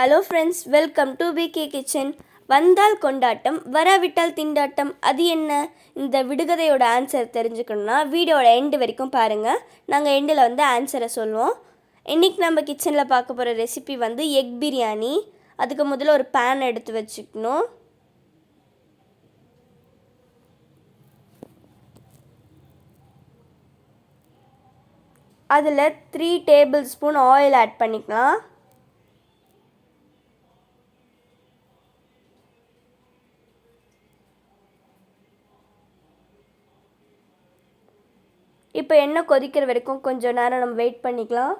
Hello friends welcome to PK kitchen வந்தால் கொண்டாட்டம் வராவிட்டால் திண்டாட்டம் அது என்ன? இந்த விடுகதையோட ஆன்சர் தெரிஞ்சுக்கணும்னா வீடியோட எண்டு வரைக்கும் பாருங்கள் நாங்கள் எண்டில் வந்து ஆன்சரை சொல்லுவோம் இன்றைக்கி நம்ம கிச்சனில் பார்க்க போகிற ரெசிபி வந்து எக் பிரியாணி அதுக்கு முதல்ல ஒரு பேன் எடுத்து வச்சுக்கணும். அதில் three tablespoon oil add பண்ணிக்கலாம். இப்போ எண்ணெய் கொதிக்கிற வரைக்கும் கொஞ்சம் நேரம் நம்ம வெயிட் பண்ணிக்கலாம்.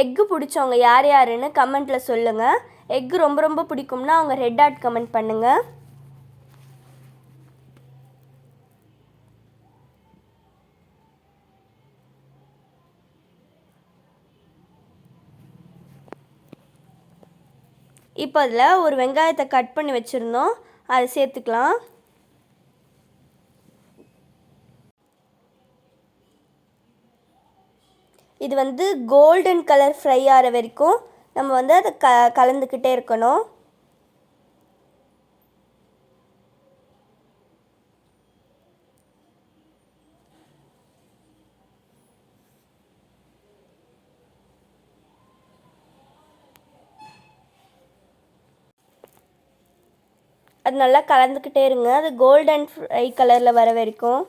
எக்கு பிடிச்சவங்க யார் யாருன்னு கமெண்ட்டில் சொல்லுங்கள் எக்கு ரொம்ப ரொம்ப பிடிக்கும்னா அவங்க ரெட் ஆட் கமெண்ட் பண்ணுங்கள் இப்போ அதில் ஒரு வெங்காயத்தை கட் பண்ணி வச்சுருந்தோம். அதை சேர்த்துக்கலாம். இது வந்து கோல்டன் கலர் ஃப்ரை ஆகிற வரைக்கும் நம்ம வந்து அதை க கலந்துக்கிட்டே இருக்கணும். அது நல்லா கலந்துக்கிட்டே இருங்க. அது கோல்டன் ஃப்ரை கலரில் வர வரைக்கும்.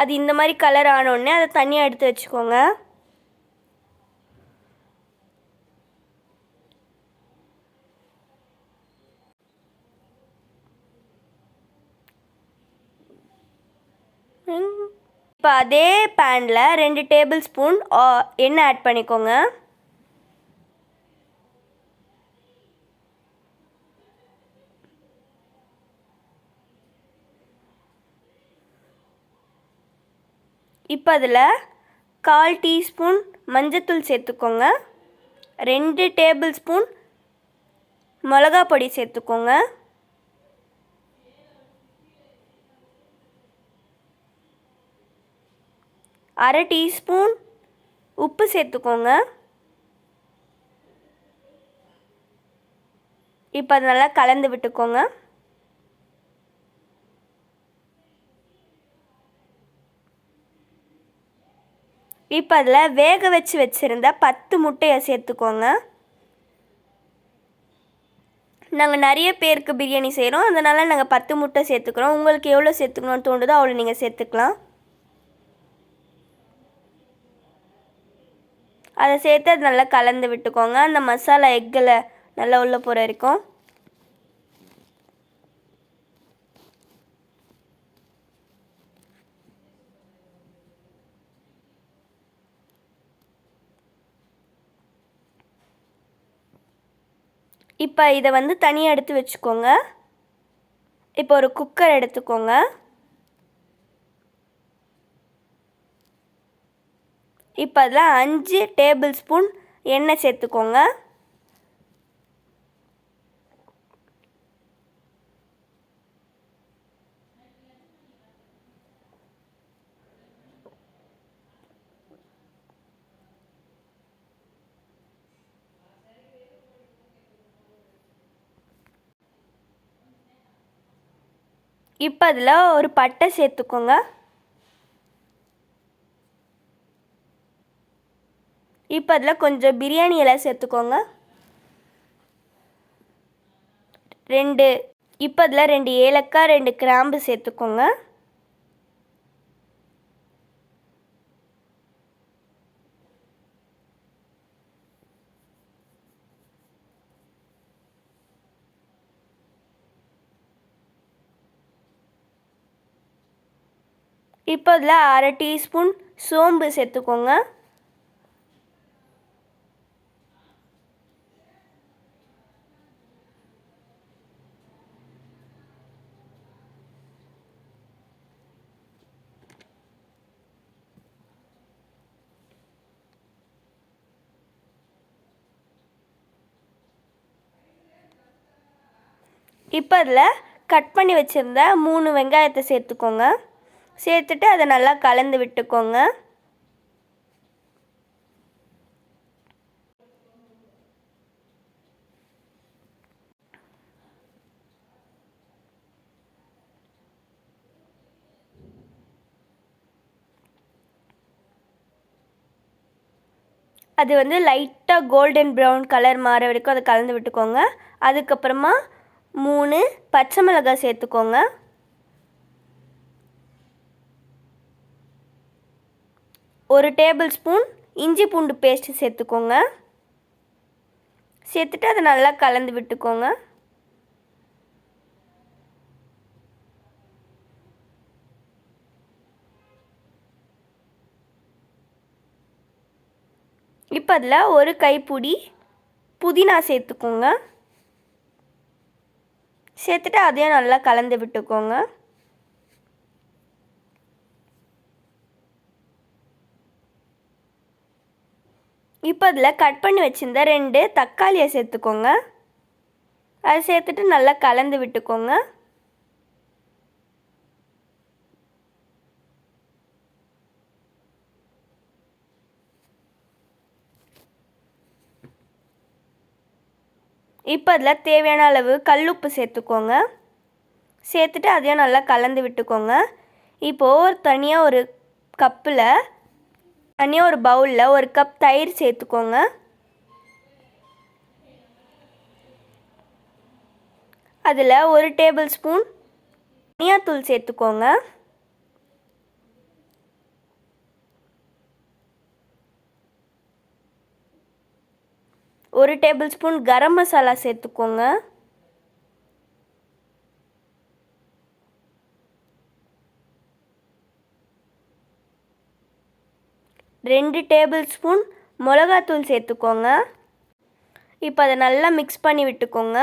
அது இந்த மாதிரி கலர் ஆனோடனே அதை தனியாக எடுத்து வச்சுக்கோங்க. இப்போ அதே பேனில் ரெண்டு டேபிள் ஸ்பூன் எண்ணெய் ஆட் பண்ணிக்கோங்க. இப்போ அதில் கால் டீஸ்பூன் மஞ்சத்தூள் சேர்த்துக்கோங்க. ரெண்டு டேபிள் ஸ்பூன் மிளகா பொடி சேர்த்துக்கோங்க. அரை டீஸ்பூன் உப்பு சேர்த்துக்கோங்க. இப்போ அது நல்லா கலந்து விட்டுக்கோங்க. இப்போ அதில் வேக வச்சு வச்சுருந்த பத்து முட்டையை சேர்த்துக்கோங்க. நாங்கள் நிறைய பேருக்கு பிரியாணி செய்கிறோம் அதனால் நாங்கள் பத்து முட்டை சேர்த்துக்கிறோம். உங்களுக்கு எவ்வளோ சேர்த்துக்கணும்னு தோணுதோ அவ்வளோ நீங்கள் சேர்த்துக்கலாம். அதை சேர்த்து அது நல்லா கலந்து விட்டுக்கோங்க. அந்த மசாலா எக்கில் நல்லா உள்ளே போகிற வரைக்கும். இப்போ இதை வந்து தனியாக எடுத்து வச்சுக்கோங்க. இப்போ ஒரு குக்கர் எடுத்துக்கோங்க. இப்போ அதில் அஞ்சு டேபிள் ஸ்பூன் எண்ணெய் சேர்த்துக்கோங்க. இப்போ அதில் ஒரு பட்டை சேர்த்துக்கோங்க. இப்போ அதில் கொஞ்சம் பிரியாணி இலை சேர்த்துக்கோங்க. ரெண்டு இப்போ அதில் ரெண்டு ஏலக்காய் ரெண்டு கிராம்பு சேர்த்துக்கோங்க. இப்போ இதில் அரை டீஸ்பூன் சோம்பு சேர்த்துக்கோங்க. இப்போ இதில் கட் பண்ணி வச்சுருந்த மூணு வெங்காயத்தை சேர்த்துக்கோங்க. சேர்த்துட்டு அதை நல்லா கலந்து விட்டுக்கோங்க. அது வந்து லைட்டாக கோல்டன் ப்ரௌன் கலர் மாற வரைக்கும் அதை கலந்து விட்டுக்கோங்க. அதுக்கப்புறமா மூணு பச்சை மிளகாய் சேர்த்துக்கோங்க. ஒரு டேபிள் ஸ்பூன் இஞ்சி பூண்டு பேஸ்ட்டு சேர்த்துக்கோங்க. சேர்த்துட்டு அதை நல்லா கலந்து விட்டுக்கோங்க. இப்போ அதில் ஒரு கைப்பிடி புதினா சேர்த்துக்கோங்க. சேர்த்துட்டு அதையும் நல்லா கலந்து விட்டுக்கோங்க. இப்போ அதில் கட் பண்ணி வச்சுருந்த ரெண்டு தக்காளியை சேர்த்துக்கோங்க. அதை சேர்த்துட்டு நல்லா கலந்து விட்டுக்கோங்க. இப்போ அதில் தேவையான அளவு கல்லுப்பு சேர்த்துக்கோங்க. சேர்த்துட்டு அதையும் நல்லா கலந்து விட்டுக்கோங்க. இப்போது ஒரு தனியாக ஒரு கப்பில் தனியாக ஒரு பவுலில் ஒரு கப் தயிர் சேர்த்துக்கோங்க. அதில் ஒரு டேபிள் ஸ்பூன் தனியாத்தூள் சேர்த்துக்கோங்க. ஒரு டேபிள் ஸ்பூன் கரம் மசாலா சேர்த்துக்கோங்க. ரெண்டு டேபிள் ஸ்பூன் மிளகாத்தூள் சேர்த்துக்கோங்க. இப்போ அதை நல்லா மிக்ஸ் பண்ணி விட்டுக்கோங்க.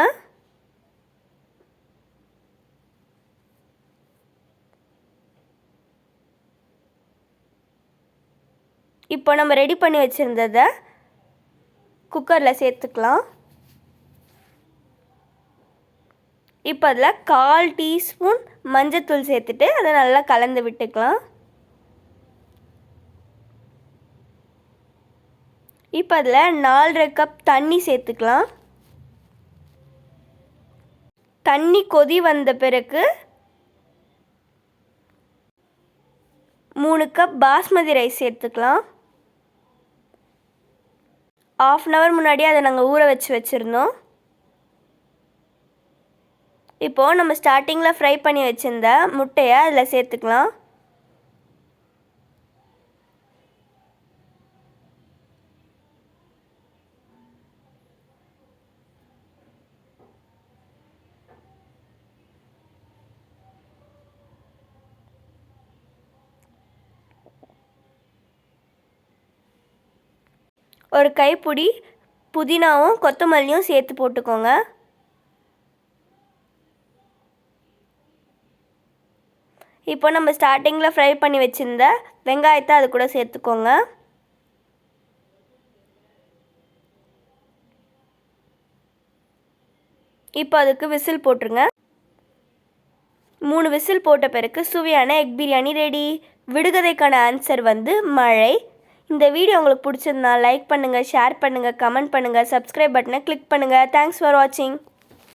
இப்போ நம்ம ரெடி பண்ணி வச்சுருந்ததை குக்கரில் சேர்த்துக்கலாம். இப்போ அதில் கால் டீஸ்பூன் மஞ்சத்தூள் சேர்த்துட்டு அதை நல்லா கலந்து விட்டுக்கலாம். இப்போ அதில் நாலரை கப் தண்ணி சேர்த்துக்கலாம். தண்ணி கொதி வந்த பிறகு மூணு கப் பாஸ்மதி ரைஸ் சேர்த்துக்கலாம். ஆஃப் அன் ஹவர் முன்னாடி அதை நாங்கள் ஊற வச்சு வச்சுருந்தோம். இப்போது நம்ம ஸ்டார்டிங்கில் ஃப்ரை பண்ணி வச்சுருந்த முட்டையை அதில் சேர்த்துக்கலாம். ஒரு கைப்பிடி புதினாவும் கொத்தமல்லியும் சேர்த்து போட்டுக்கோங்க. இப்போ நம்ம ஸ்டார்டிங்கில் ஃப்ரை பண்ணி வச்சுருந்த வெங்காயத்தை அது கூட சேர்த்துக்கோங்க. இப்போ அதுக்கு விசில் போட்டுருங்க. மூணு விசில் போட்ட பிறகு சுவையான எக் பிரியாணி ரெடி விடுகதைக்கான ஆன்சர் வந்து மழை. இந்த வீடியோ உங்களுக்கு பிடிச்சிருந்தா லைக் பண்ணுங்கள் ஷேர் பண்ணுங்கள் கமெண்ட் பண்ணுங்கள் சப்ஸ்கிரைப் பட்டனை கிளிக் பண்ணுங்கள் தேங்க்ஸ் ஃபார் வாட்சிங்